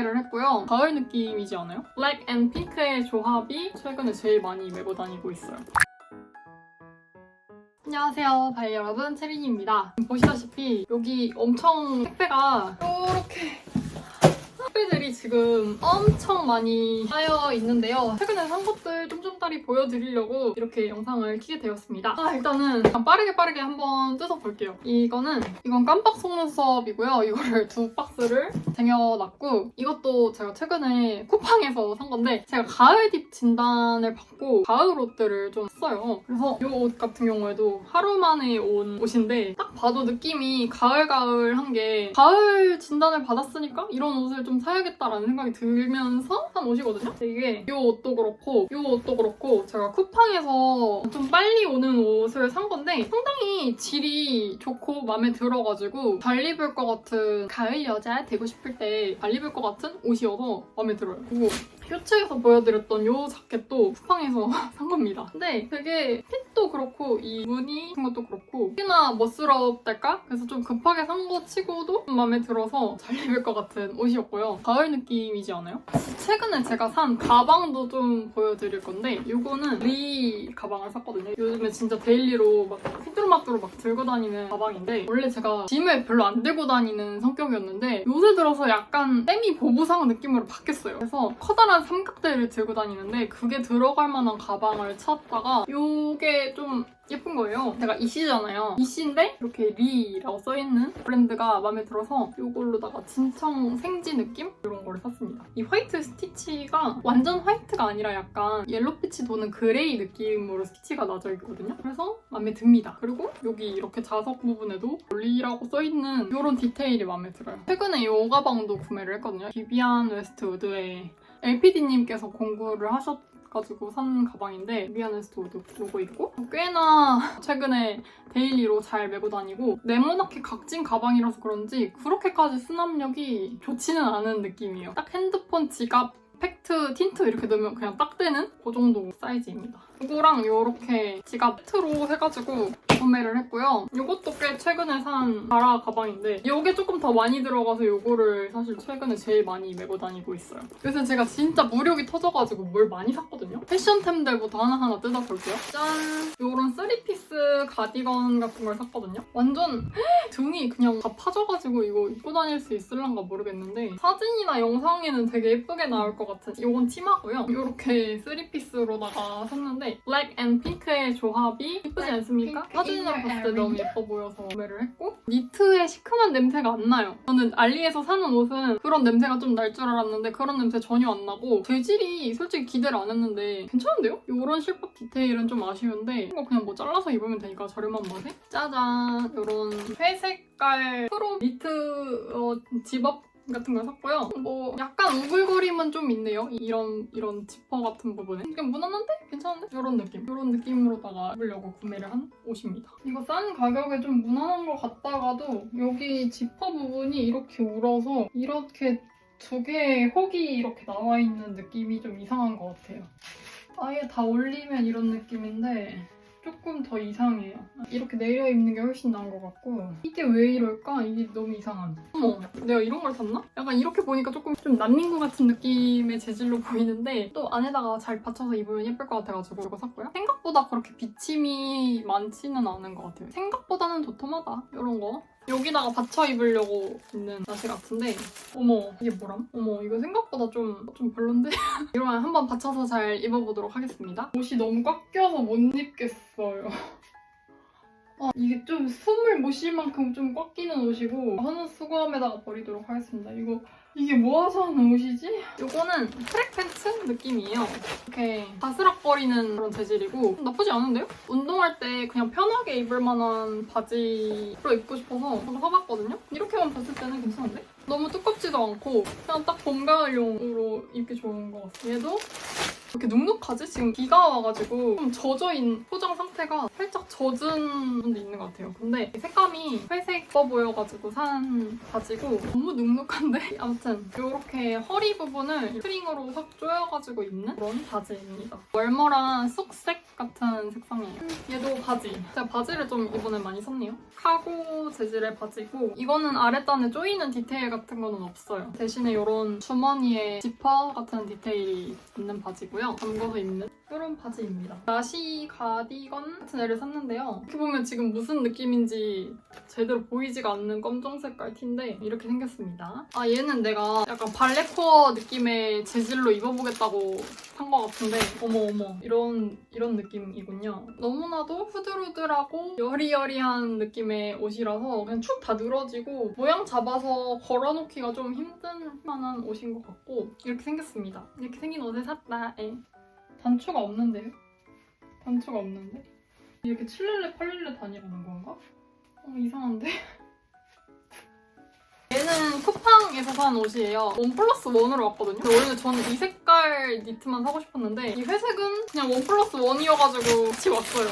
구매를 했고요. 가을 느낌이지 않아요? 블랙 앤 핑크의 조합이 최근에 제일 많이 메고 다니고 있어요. 안녕하세요, 바이 여러분, 체린입니다. 보시다시피 여기 엄청 택배가 이렇게 택배들이 지금 엄청 많이 쌓여 있는데요. 최근에 산 것들 쫌쫌따리 보여드리려고 이렇게 영상을 키게 되었습니다. 아, 일단은 빠르게 빠르게 한번 뜯어볼게요. 이거는 이건 깜빡 속눈썹이고요. 이거를 두 박스를 쟁여놨고 이것도 제가 최근에 쿠팡에서 산 건데 제가 가을 딥 진단을 받고 가을 옷들을 좀 써요. 그래서 이 옷 같은 경우에도 하루 만에 온 옷인데 딱 봐도 느낌이 가을가을한 게 가을 진단을 받았으니까 이런 옷을 좀 사야겠다라는 생각이 들면서 산 옷이거든요. 이게 이 옷도 그렇고 이 옷도 그렇고 제가 쿠팡에서 좀 빨리 오는 옷을 산 건데 상당히 질이 좋고 마음에 들어가지고 잘 입을 것 같은 가을 여자 되고 싶을 때 잘 입을 것 같은 옷이어서 마음에 들어요. 그리고 쇼츠에서 보여드렸던 이 자켓도 쿠팡에서 산 겁니다. 근데 되게 핏도 그렇고 이 무늬 같은 것도 그렇고 특히나 멋스럽달까? 그래서 좀 급하게 산 거 치고도 좀 마음에 들어서 잘 입을 것 같은 옷이었고요. 가을 느낌이지 않아요? 최근에 제가 산 가방도 좀 보여드릴 건데 이거는 리 가방을 샀거든요. 요즘에 진짜 데일리로 막 휘뚜루마뚜루 막 들고 다니는 가방인데 원래 제가 짐을 별로 안 들고 다니는 성격이었는데 요새 들어서 약간 세미 보부상 느낌으로 바뀌었어요. 그래서 커다란 삼각대를 들고 다니는데 그게 들어갈 만한 가방을 찾다가 요게 좀 예쁜 거예요. 제가 이씨잖아요. 이씨인데 이렇게 리라고 써있는 브랜드가 마음에 들어서 이걸로다가 진청 생지 느낌? 이런 거를 샀습니다. 이 화이트 스티치가 완전 화이트가 아니라 약간 옐로빛이 도는 그레이 느낌으로 스티치가 나져 있거든요. 그래서 마음에 듭니다. 그리고 여기 이렇게 자석 부분에도 리라고 써있는 이런 디테일이 마음에 들어요. 최근에 이 가방도 구매를 했거든요. 비비안 웨스트우드의 LPD님께서 공구를 하셨 가지고 산 가방인데 스토어도 요거 있고 꽤나 최근에 데일리로 잘 메고 다니고 네모나게 각진 가방이라서 그런지 그렇게까지 수납력이 좋지는 않은 느낌이에요. 딱 핸드폰, 지갑, 팩트, 틴트 이렇게 넣으면 그냥 딱 되는 그 정도 사이즈입니다. 이거랑 이렇게 지갑 트로 해가지고 구매를 했고요. 이것도 꽤 최근에 산 가라 가방인데 이게 조금 더 많이 들어가서 이거를 사실 최근에 제일 많이 메고 다니고 있어요. 요새 제가 진짜 무력이 터져가지고 뭘 많이 샀거든요. 패션템들부터 하나하나 뜯어볼게요. 짠! 이런 3피스 가디건 같은 걸 샀거든요. 완전 등이 그냥 다 파져가지고 이거 입고 다닐 수 있을란가 모르겠는데 사진이나 영상에는 되게 예쁘게 나올 것 같은 이건 치마고요. 이렇게 3피스로다가 샀는데 블랙 앤 핑크의 조합이 예쁘지 않습니까? Your 봤을 때 너무. 예뻐 보여서 구매를 했고 니트의 시큼한 냄새가 안 나요. 저는 알리에서 사는 옷은 그런 냄새가 좀 날 줄 알았는데 그런 냄새 전혀 안 나고 재질이 솔직히 기대를 안 했는데 괜찮은데요? 이런 실밥 디테일은 좀 아쉬운데 이거 그냥 뭐 잘라서 입으면 되니까 저렴한 맛에 짜잔 이런 회색깔 프로 니트 어, 집업 같은 걸 샀고요. 뭐 약간 우글거림은 좀 있네요. 이런 이런 지퍼 같은 부분에. 그냥 무난한데 괜찮은데? 이런 느낌. 이런 느낌으로다가 입으려고 구매를 한 옷입니다. 이거 싼 가격에 좀 무난한 것 같다가도 여기 지퍼 부분이 이렇게 울어서 이렇게 두 개의 혹이 이렇게 나와 있는 느낌이 좀 이상한 것 같아요. 아예 다 올리면 이런 느낌인데 조금 더 이상해요. 이렇게 내려 입는 게 훨씬 나은 것 같고 이게 왜 이럴까? 이게 너무 이상한. 어머, 내가 이런 걸 샀나? 약간 이렇게 보니까 조금 좀 난닝구 같은 느낌의 재질로 보이는데 또 안에다가 잘 받쳐서 입으면 예쁠 것 같아가지고 이거 샀고요. 생각보다 그렇게 비침이 많지는 않은 것 같아요. 생각보다는 도톰하다. 이런 거. 여기다가 받쳐 입으려고 있는 나시 같은데 어머 이게 뭐람? 어머 이거 생각보다 좀, 좀 별론데? 이러면 한번 받쳐서 잘 입어보도록 하겠습니다. 옷이 너무 꽉 껴서 못 입겠어요. 아, 이게 좀 숨을 못 쉴 만큼 좀 꽉 끼는 옷이고 하는 수거함에다가 버리도록 하겠습니다. 이거 이게 뭐 하서 하는 옷이지? 이거는 트랙 팬츠 느낌이에요. 이렇게 바스락거리는 그런 재질이고 나쁘지 않은데요? 운동할 때 그냥 편하게 입을 만한 바지로 입고 싶어서 이거 사봤거든요? 이렇게만 봤을 때는 괜찮은데? 너무 두껍지도 않고 그냥 딱 봄, 가을용으로 입기 좋은 것 같아요. 얘도 이렇게 눅눅하지? 지금 비가 와가지고 좀 젖어있는 포장 상태가 살짝 젖은 분도 있는 것 같아요. 근데 색감이 회색 어 보여가지고 산 바지고 너무 눅눅한데? 아무튼 이렇게 허리 부분을 스트링으로 확 조여가지고 입는 그런 바지입니다. 월머란 쑥색 같은 색상이에요. 얘도 바지. 제가 바지를 좀 이번에 많이 샀네요. 카고 재질의 바지고 이거는 아랫단에 조이는 디테일 같은 거는 없어요. 대신에 이런 주머니에 지퍼 같은 디테일이 있는 바지고요. 잠궈서 입는 이런 바지입니다. 나시 가디건 같은 애를 샀는데요. 이렇게 보면 지금 무슨 느낌인지 제대로 보이지가 않는 검정 색깔 티인데 이렇게 생겼습니다. 아 얘는 내가 약간 발레코어 느낌의 재질로 입어보겠다고 산 것 같은데 어머 어머 이런 이런 느낌이군요. 너무나도 후들후들하고 여리여리한 느낌의 옷이라서 그냥 축 다 늘어지고 모양 잡아서 걸어놓기가 좀 힘든 만한 옷인 것 같고 이렇게 생겼습니다. 이렇게 생긴 옷을 샀다. 에. 단추가 없는데요? 단추가 없는데? 이렇게 7렐레 8렐레 단위라는 건가? 어, 이상한데? 얘는 쿠팡에서 산 옷이에요. 원 플러스 원으로 왔거든요. 근데 원래 저는 이 색깔 니트만 사고 싶었는데 이 회색은 그냥 원 플러스 원이어가지고 같이 왔어요.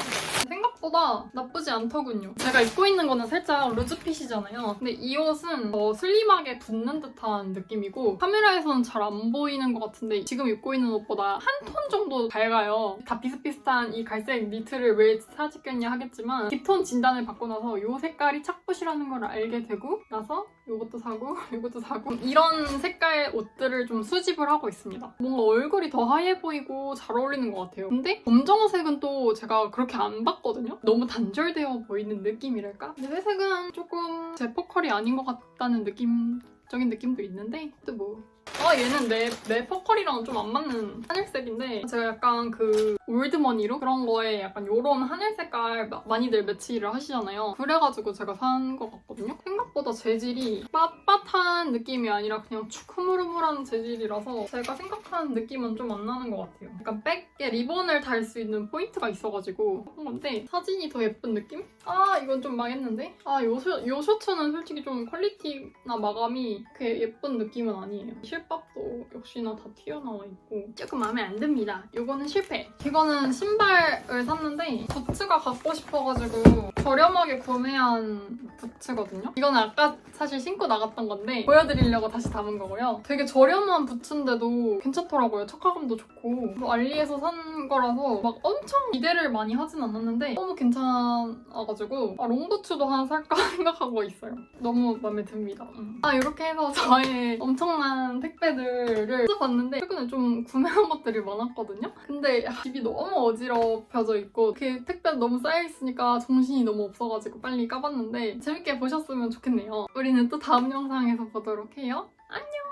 생각보다 나쁘지 않더군요. 제가 입고 있는 거는 살짝 루즈핏이잖아요. 근데 이 옷은 더 슬림하게 붙는 듯한 느낌이고 카메라에서는 잘 안 보이는 것 같은데 지금 입고 있는 옷보다 한 톤 정도 밝아요. 다 비슷비슷한 이 갈색 니트를 왜 사직겠냐 하겠지만 딥톤 진단을 받고 나서 이 색깔이 착붙이라는 걸 알게 되고 나서 이것도 사고 이것도 사고 이런 색깔 옷들을 좀 수집을 하고 있습니다. 뭔가 얼굴이 더 하얘 보이고 잘 어울리는 것 같아요. 근데 검정색은 또 제가 그렇게 안 봤거든요. 너무 단절되어 보이는 느낌이랄까? 근데 회색은 조금 제 포컬이 아닌 것 같다는 느낌적인 느낌도 있는데 또 뭐. 아 얘는 내, 내 퍼컬이랑 좀 안 맞는 하늘색인데 제가 약간 그 올드머니로 그런 거에 약간 요런 하늘 색깔 마- 많이들 매치를 하시잖아요. 그래가지고 제가 산 것 같거든요. 생각보다 재질이 빳빳한 느낌이 아니라 그냥 축 흐물흐물한 재질이라서 제가 생각하는 느낌은 좀 안 나는 것 같아요. 약간 백에 리본을 달 수 있는 포인트가 있어가지고 한 건데 사진이 더 예쁜 느낌? 아 이건 좀 망했는데? 아요 요 셔츠는 솔직히 좀 퀄리티나 마감이 그렇게 예쁜 느낌은 아니에요. 실 밥도 역시나 다 튀어나와 있고 조금 마음에 안 듭니다. 이거는 실패. 이거는 신발을 샀는데 부츠가 갖고 싶어가지고 저렴하게 구매한 부츠거든요. 이거는 아까 사실 신고 나갔던 건데 보여드리려고 다시 담은 거고요. 되게 저렴한 부츠인데도 괜찮더라고요. 착화감도 좋고 뭐 알리에서 산 거라서 막 엄청 기대를 많이 하진 않았는데 너무 괜찮아가지고 아, 롱부츠도 하나 살까 생각하고 있어요. 너무 마음에 듭니다. 음. 아 이렇게 해서 저의 엄청난 택배들을 써봤는데 최근에 좀 구매한 것들이 많았거든요. 근데 야, 집이 너무 어지럽혀져 있고 이렇게 택배 너무 쌓여 있으니까 정신이 너무 없어가지고 빨리 까봤는데 재밌게 보셨으면 좋겠네요. 우리는 또 다음 영상에서 보도록 해요. 안녕!